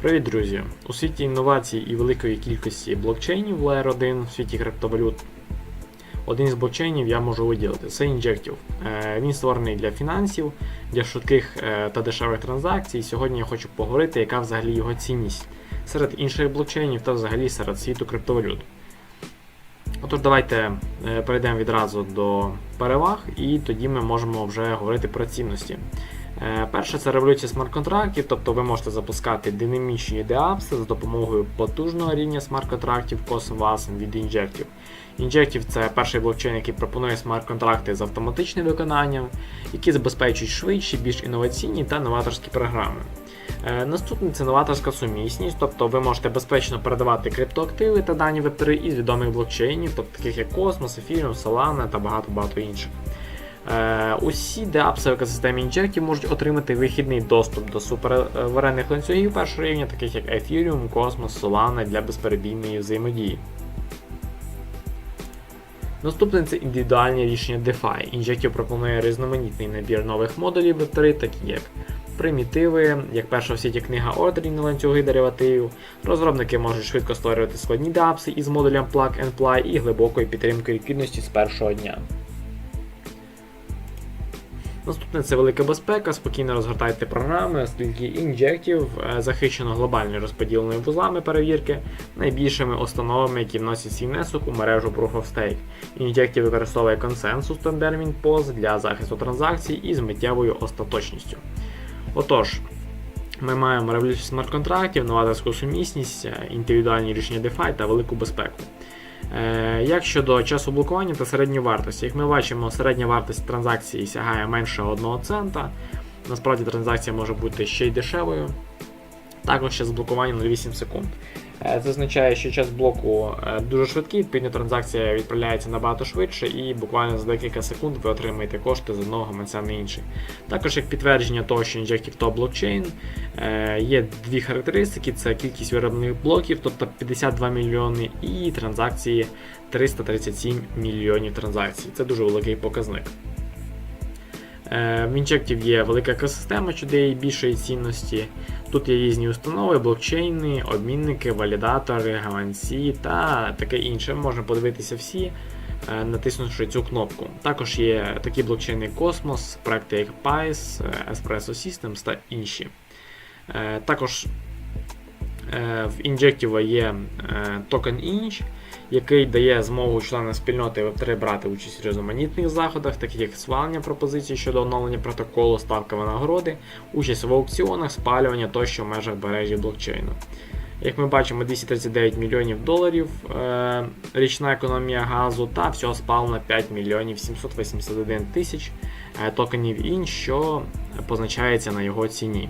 Привіт, друзі! У світі інновацій і великої кількості блокчейнів в Layer 1 в світі криптовалют. Один із блокчейнів я можу виділити це Injective. Е, Він створений для фінансів, для швидких е, та дешевих транзакцій. Сьогодні я хочу поговорити, яка взагалі його цінність серед інших блокчейнів та взагалі серед світу криптовалют. Отож, давайте е, перейдемо відразу до переваг, і тоді ми можемо вже говорити про цінності. Е, Перше це революція смарт-контрактів, тобто ви можете запускати динамічні деапси за допомогою потужного рівня смарт-контрактів CosmWasm від Injective. Injective це перший блокчейн, який пропонує смарт-контракти з автоматичним виконанням, які забезпечують швидші, більш інноваційні та новаторські програми. Е, Наступне це новаторська сумісність, тобто ви можете безпечно передавати криптоактиви та дані Web3 із відомих блокчейнів, тобто таких як Cosmos, Ethereum, Solana та багато-багато інших. Е, Усі деапси в екосистемі Injective можуть отримати вихідний доступ до суперварених ланцюгів першого рівня, таких як Ethereum, Cosmos, Solana для безперебійної взаємодії. Наступне це індивідуальні рішення DeFi. Injective пропонує різноманітний набір нових модулів Web3, такі як примітиви, як перша в світі книга ордерів на ланцюги деривативів. Розробники можуть швидко створювати складні дапси із модулем Plug and Play і глибокою підтримкою ліквідності з першого дня. Наступне це велика безпека, спокійно розгортайте програми, оскільки Injective е, захищено глобальною розподіленими вузлами перевірки, найбільшими установами, які вносять свій внесок у мережу Proof of Stake. Injective використовує консенсус Tendermint POS для захисту транзакцій із миттєвою остаточністю. Отож, ми маємо революцію смарт-контрактів, новаторську сумісність, е, індивідуальні рішення DeFi та велику безпеку. Е, Як щодо часу блокування та середньої вартості, як ми бачимо, середня вартість транзакції сягає менше 1 цента. Насправді транзакція може бути ще й дешевою. Також ще з блокуванням 0,8 секунд. Е, Це означає, що час блоку е, дуже швидкий, відповідно транзакція відправляється набагато швидше, і буквально за декілька секунд ви отримаєте кошти з одного гаманця на інший. Також як підтвердження того, що Injective Top блокчейн, є дві характеристики: це кількість вироблених блоків, тобто 52 мільйони, і транзакції 337 мільйонів транзакцій. Це дуже великий показник. Е, В Injective є велика екосистема, що дає більшої цінності. Тут є різні установи, блокчейни, обмінники, валідатори, гаманці та таке інше. Можна подивитися всі, е, натиснувши цю кнопку. Також є такі блокчейни Cosmos, проекти як PICE, е, Espresso Systems та інші. Е, Також е, в Injective є е, токен Inch, який дає змогу членам спільноти Web3 брати участь у різноманітних заходах, таких як свалення пропозицій щодо оновлення протоколу, ставка винагороди, участь в аукціонах, спалювання тощо в межах мережі блокчейну. Як ми бачимо, 239 мільйонів доларів річна економія газу та всього спалено 5 мільйонів 781 тисяч токенів інш, що позначається на його ціні.